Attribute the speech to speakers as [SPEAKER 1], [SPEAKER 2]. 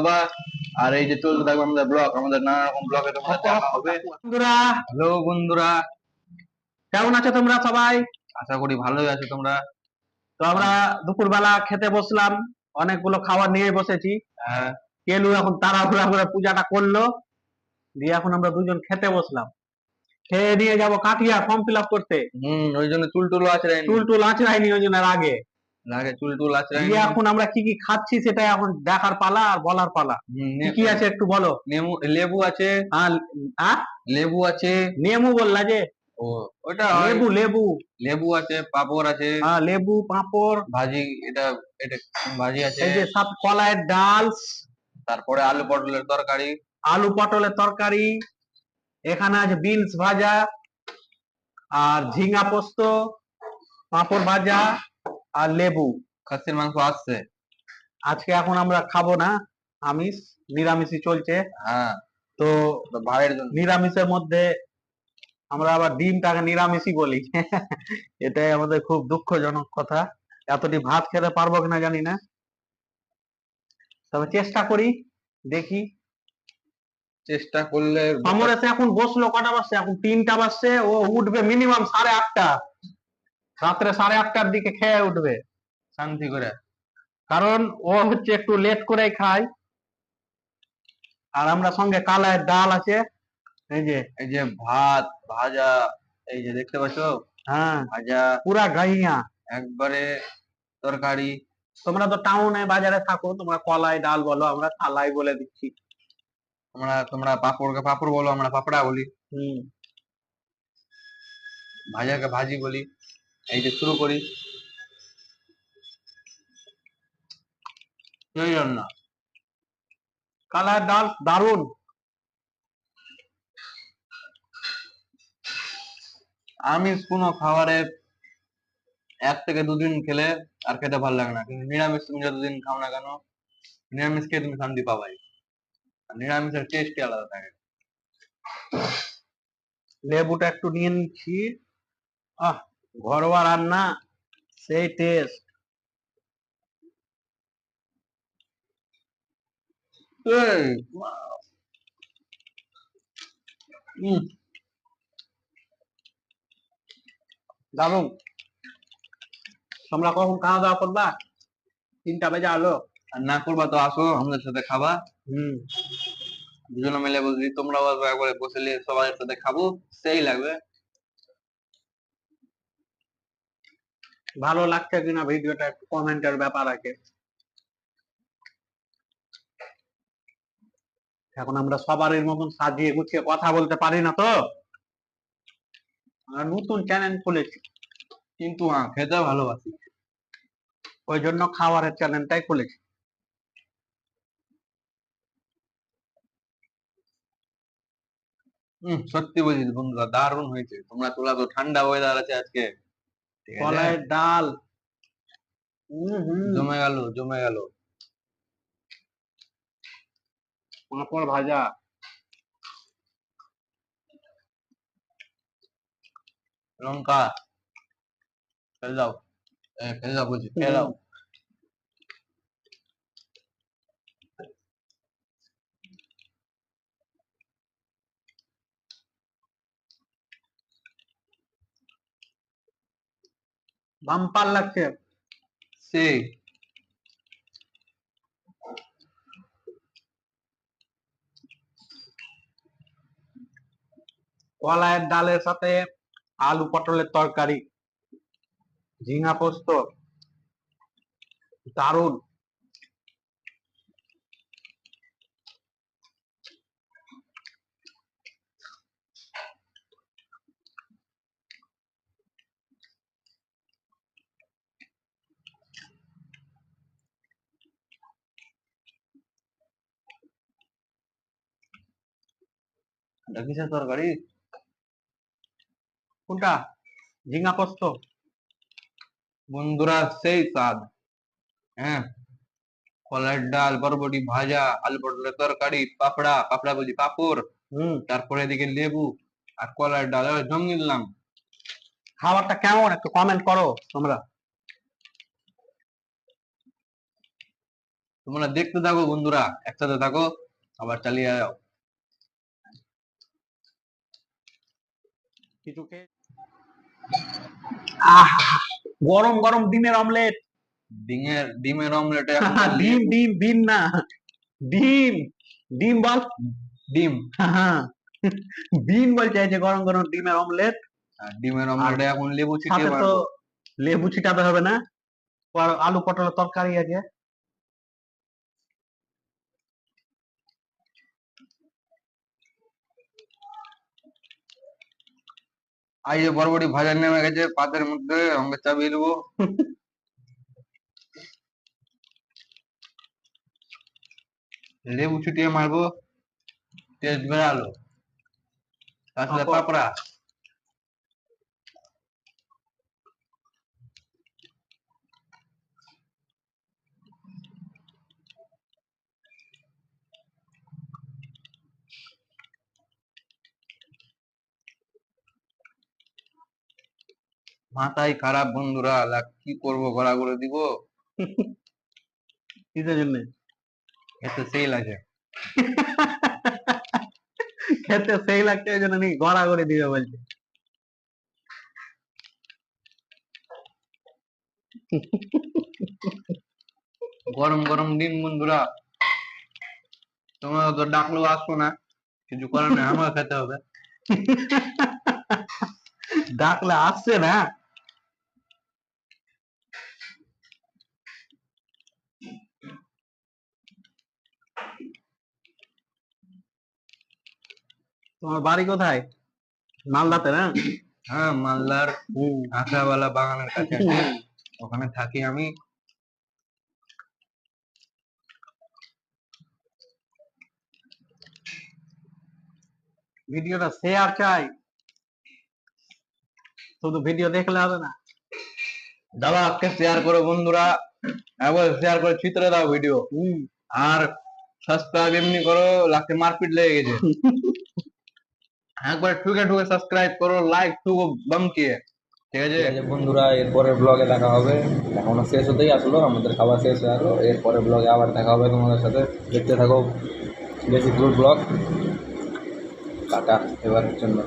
[SPEAKER 1] বাবা আর এই যে চলতে থাকবে আমাদের ব্লগ আমাদের নানা রকম ব্লগে তোমরা দেখা হবে।
[SPEAKER 2] বন্ধুরা।
[SPEAKER 1] হ্যালো বন্ধুরা।
[SPEAKER 2] কেমন আছো তোমরা সবাই?
[SPEAKER 1] আশা করি ভালোই আছো তোমরা।
[SPEAKER 2] তো আমরা দুপুরবেলা খেতে বসলাম অনেকগুলো খাবার নিয়ে বসেছি।
[SPEAKER 1] হ্যাঁ।
[SPEAKER 2] কেলু এখন তাড়াহুড়া করে পূজাটা করল দিয়ে এখন আমরা দুজন খেতে বসলাম। খেয়ে নিয়ে যাব কাঠিয়া ফর্ম ফিল আপ করতে।
[SPEAKER 1] হম ওই জন্য চুল টুল আছড়াইনি
[SPEAKER 2] টুল টুল আঁচড়াইনি ওই জন্য আগে?
[SPEAKER 1] আগে চুল টুল
[SPEAKER 2] দিয়ে এখন আমরা কি কি খাচ্ছি সেটা এখন দেখার পালা আর বলার পালা। কি আছে একটু বলো।
[SPEAKER 1] নেমু লেবু আছে।
[SPEAKER 2] আ?
[SPEAKER 1] লেবু আছে।
[SPEAKER 2] নেমু বললা যে।
[SPEAKER 1] ও ওটা
[SPEAKER 2] লেবু লেবু।
[SPEAKER 1] লেবু আছে পাপড় আছে।
[SPEAKER 2] হ্যাঁ লেবু পাঁপড়।
[SPEAKER 1] ভাজি এটা এটা ভাজি আছে।
[SPEAKER 2] এই যে সব কলাইয়ের ডাল।
[SPEAKER 1] তারপরে আলু পটলের তরকারি।
[SPEAKER 2] আলু পটলের তরকারি। এখানে আছে বিনস ভাজা। আর ঝিঙ্গা পোস্ত। পাঁপড় ভাজা। আর লেবু
[SPEAKER 1] খাসির মাংস আসছে।
[SPEAKER 2] আজকে এখন আমরা খাব না আমিষ নিরামিষই চলছে।
[SPEAKER 1] হ্যাঁ।
[SPEAKER 2] তো
[SPEAKER 1] তো ভাইয়ের জন্য।
[SPEAKER 2] নিরামিষের মধ্যে আমরা আবার ডিমটাকে নিরামিষই বলি। এটাই আমাদের খুব দুঃখজনক কথা। এতটি ভাত খেতে পারব কিনা জানি না। তবে চেষ্টা করি দেখি।
[SPEAKER 1] চেষ্টা করলে
[SPEAKER 2] আমার এখন বসল কটা বাজছে? এখন তিনটা বাজছে ও উঠবে মিনিমাম সাড়ে আটটা। রাত্রে সাড়ে আটটার দিকে খেয়ে উঠবে
[SPEAKER 1] শান্তি করে।
[SPEAKER 2] কারণ ও হচ্ছে একটু লেট করেই খায়। আর আমরা সঙ্গে কালায় ডাল আছে এই যে
[SPEAKER 1] এই যে ভাত ভাজা এই যে দেখতে পাচ্ছ?
[SPEAKER 2] হ্যাঁ।
[SPEAKER 1] ভাজা।
[SPEAKER 2] পুরা গাইয়া।
[SPEAKER 1] একবারে তরকারি।
[SPEAKER 2] তোমরা তো টাউনে বাজারে থাকো তোমরা কলাই ডাল বলো আমরা থালাই বলে দিচ্ছি।
[SPEAKER 1] তোমরা তোমরা পাপড়কে পাপড় বলো আমরা পাপড়া বলি।
[SPEAKER 2] হম।
[SPEAKER 1] ভাজাকে ভাজি বলি। এই যে শুরু করি। সেই জন্য
[SPEAKER 2] কালাই ডাল দারুণ
[SPEAKER 1] আমিষ কোনো খাবারে এক থেকে দুদিন খেলে আর খেতে ভালো লাগে না। কিন্তু নিরামিষ তুমি যতদিন খাও না কেন নিরামিষ খেয়ে তুমি শান্তি পাবাই। নিরামিষের টেস্টই আলাদা থাকে।
[SPEAKER 2] লেবুটা একটু নিয়ে নিচ্ছি। আহ ঘরোয়া রান্না সেই টেস্ট দারুণ তোমরা কখন খাওয়া দাওয়া করবা? তিনটা বেজে আলো।
[SPEAKER 1] আর না করবা তো আসো আমাদের সাথে খাবা।
[SPEAKER 2] হম।
[SPEAKER 1] দুজনে মিলে বলছি তোমরাও আসবে একবারে বসলে সবার সাথে খাব সেই লাগবে।
[SPEAKER 2] ভালো লাগছে কিনা ভিডিওটা একটু কমেন্টের ব্যাপার আছে এখন আমরা সবারই মতন সাজিয়ে গুছিয়ে কথা বলতে পারি না তো? নতুন চ্যানেল খুলেছি।
[SPEAKER 1] কিন্তু হ্যাঁ খেতে ভালোবাসি।
[SPEAKER 2] ওই জন্য খাবারের চ্যানেলটাই খুলেছি।
[SPEAKER 1] হম সত্যি বলছি বন্ধুরা, দারুণ হয়েছে। তোমরা তোলা তো ঠান্ডা ওয়েদার আছে আজকে।
[SPEAKER 2] কলাইয়ের ডাল।
[SPEAKER 1] জমে গেল জমে গেল।
[SPEAKER 2] পাঁপড় ভাজা।
[SPEAKER 1] লঙ্কা। ফেলে দাও। ফেলে দাও বলছি ফেলে দাও।
[SPEAKER 2] বাম্পার লাগছে।
[SPEAKER 1] সেই
[SPEAKER 2] কলায়ের ডালের সাথে আলু পটলের তরকারি। ঝিঙা পোস্ত। দারুণ
[SPEAKER 1] এটা কিসের তরকারি?
[SPEAKER 2] কোনটা? ঝিঙা পোস্ত।
[SPEAKER 1] বন্ধুরা সেই স্বাদ। হ্যাঁ? কলার ডাল বরবটি ভাজা আলু পটলের তরকারি পাপড়া পাপড়া বলছি পাপড়।
[SPEAKER 2] হম।
[SPEAKER 1] তারপরে এদিকে লেবু আর কলার ডাল। জমিয়ে দিলাম।
[SPEAKER 2] খাবারটা কেমন একটু কমেন্ট করো তোমরা।
[SPEAKER 1] তোমরা দেখতে থাকো বন্ধুরা একসাথে থাকো। আবার চালিয়ে যাও।
[SPEAKER 2] কিছু খেয়ে আহ গরম গরম ডিমের অমলেট।
[SPEAKER 1] ডিমের ডিমের অমলেট
[SPEAKER 2] ডিম ডিম ডিম না। ডিম ডিম বল।
[SPEAKER 1] ডিম।
[SPEAKER 2] ডিম বলছে এই গরম গরম ডিমের অমলেট।
[SPEAKER 1] ডিমের অমলেটে এখন লেবু ছিটিয়ে
[SPEAKER 2] তো লেবু ছিটাতে হবে না। আলু পটলের তরকারি আছে
[SPEAKER 1] এই বড় বরবটি ভাজা নেমে গেছে পাতের মধ্যে আমাকে চাপিয়ে দেবো। লেবু ছুটিয়ে মারবো টেস্ট বেড়ালো। তার সাথে
[SPEAKER 2] পাঁপড়।
[SPEAKER 1] মাথায় খারাপ বন্ধুরা লাগ কি করব গড়া করে দিব?
[SPEAKER 2] কিসের জন্য?
[SPEAKER 1] এতে সেই লাগে।
[SPEAKER 2] খেতে সেই লাগছে ওই জন্য গড়া করে দিবে বলছে।
[SPEAKER 1] গরম গরম দিন বন্ধুরা। তোমরা তো ডাকলেও আসব না। কিছু করার নেই আমার খেতে হবে।
[SPEAKER 2] ডাকলে আসছে না? তোমার বাড়ি কোথায়? মালদাতে না?
[SPEAKER 1] হ্যাঁ মালদার। আঁকড়াওয়ালা বাগানের কাছে। ওখানে থাকি আমি।
[SPEAKER 2] ভিডিওটা শেয়ার চাই। শুধু ভিডিও দেখলে হবে না।
[SPEAKER 1] দাদা আজকে শেয়ার করো বন্ধুরা। একবার শেয়ার করে চিত্রে দাও ভিডিও। আর সাবস্ক্রাইব এমনি করো লাস্টে মারপিট লেগে গেছে। একবার ঠুকে ঠুকে সাবস্ক্রাইব করো লাইক ঠুকো বমকিয়ে ঠিক আছে
[SPEAKER 3] বন্ধুরা এরপরের ব্লগে দেখা হবে। এখনও শেষ হতেই আসলো, আমাদের খাবার শেষ হয়ে গেলো এরপরের ব্লগে আবার দেখা হবে তোমাদের সাথে। দেখতে থাকো, বেশি ব্লগ টাটা, এবারের জন্য।